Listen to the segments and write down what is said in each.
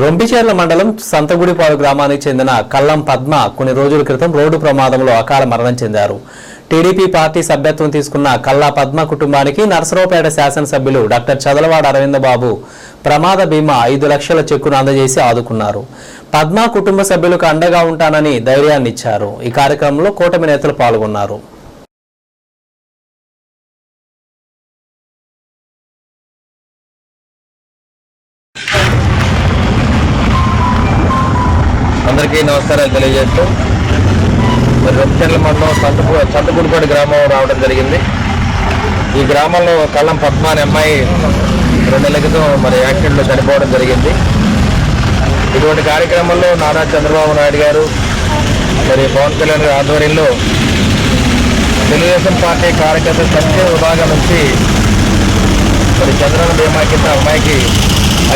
రొంపిచేర్ల మండలం సంతగుడిపాడు గ్రామానికి చెందిన కల్లం పద్మ కొన్ని రోజుల క్రితం రోడ్డు ప్రమాదంలో అకాల మరణం చెందారు. టీడీపీ పార్టీ సభ్యత్వం తీసుకున్న కల్లా పద్మ కుటుంబానికి నర్సరావుపేట శాసనసభ్యులు డాక్టర్ చదలవాడ అరవిందబాబు ప్రమాద బీమా ఐదు లక్షల చెక్కును అందజేసి ఆదుకున్నారు. పద్మ కుటుంబ సభ్యులకు అండగా ఉంటానని ధైర్యాన్నిచ్చారు. ఈ కార్యక్రమంలో కూటమి నేతలు పాల్గొన్నారు. అందరికీ నమస్కారాలు తెలియజేస్తూ మరి రొప్పచెర్ల మండలం సంతపు సంతగుడిపాడు గ్రామం రావడం జరిగింది. ఈ గ్రామంలో కళ్ళం పద్మ అనే అమ్మాయి రెండు నెలల క్రితం మరి యాక్సిడెంట్లో చనిపోవడం జరిగింది. ఇటువంటి కార్యక్రమంలో నారా చంద్రబాబు నాయుడు గారు మరి పవన్ కళ్యాణ్ గారి ఆధ్వర్యంలో తెలుగుదేశం పార్టీ కార్యకర్త సంక్షేమ విభాగం నుంచి మరి చంద్రన బీమా కింద అమ్మాయికి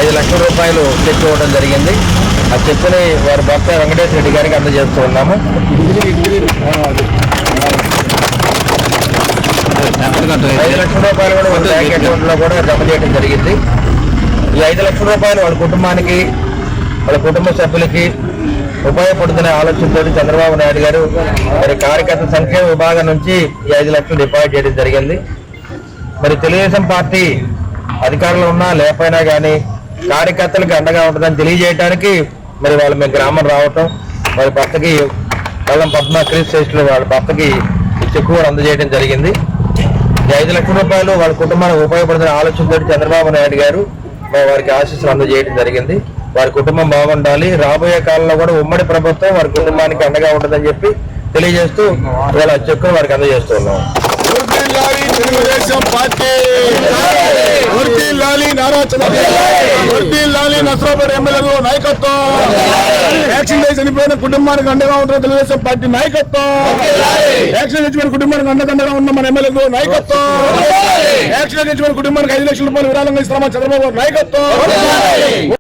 ఐదు లక్షల రూపాయలు తెచ్చుకోవడం ఇవ్వడం జరిగింది. ఆ చెక్కుని వారి భర్త వెంకటేశ్వర రెడ్డి గారికి అందజేస్తూ ఉన్నాము. ఐదు లక్షల రూపాయలు కూడా వాళ్ళ బ్యాంక్ అకౌంట్లో కూడా జమ చేయడం జరిగింది. ఈ ఐదు లక్షల రూపాయలు వాళ్ళ కుటుంబానికి వాళ్ళ కుటుంబ సభ్యులకి ఉపయోగపడుతున్న ఆలోచనతో చంద్రబాబు నాయుడు గారు మరి కార్యకర్త సంక్షేమ విభాగం నుంచి ఈ ఐదు లక్షలు డిపాజిట్ చేయడం జరిగింది. మరి తెలుగుదేశం పార్టీ అధికారంలో ఉన్నా లేకపోయినా కానీ కార్యకర్తలకు అండగా ఉంటుందని తెలియజేయడానికి మరి వాళ్ళు మీ గ్రామం రావటం వారి భర్తకి కళ్ళం పద్మ క్రీస్ స్టేషన్లో వాళ్ళ భర్తకి ఈ చెక్కు కూడా అందజేయడం జరిగింది. ఐదు లక్షల రూపాయలు వాళ్ళ కుటుంబానికి ఉపయోగపడుతున్న ఆలోచనతో చంద్రబాబు నాయుడు గారు వారికి ఆశీస్సులు అందజేయడం జరిగింది. వారి కుటుంబం బాగుండాలి. రాబోయే కాలంలో కూడా ఉమ్మడి ప్రభుత్వం వారి కుటుంబానికి అండగా ఉంటుందని చెప్పి తెలియజేస్తూ ఇవాళ చెక్కును వారికి అందజేస్తున్నాం తెలుగుదేశం పార్టీ నారా చంద్రబాబు నసరాబాద్ ఎమ్మెల్యేలు నాయకత్వం. యాక్షన్ చేసి చనిపోయిన కుటుంబానికి అండగా ఉంటున్న తెలుగుదేశం పార్టీ నాయకత్వం. యాక్షన్ తెచ్చిపోయిన కుటుంబానికి అండదండగా ఉన్న మన ఎమ్మెల్యేలు నాయకత్వం. యాక్షన్ తెచ్చిపోయిన కుటుంబానికి ఐదు లక్షల రూపాయలు విరాళంగా ఇస్తామా చంద్రబాబు నాయకత్వం.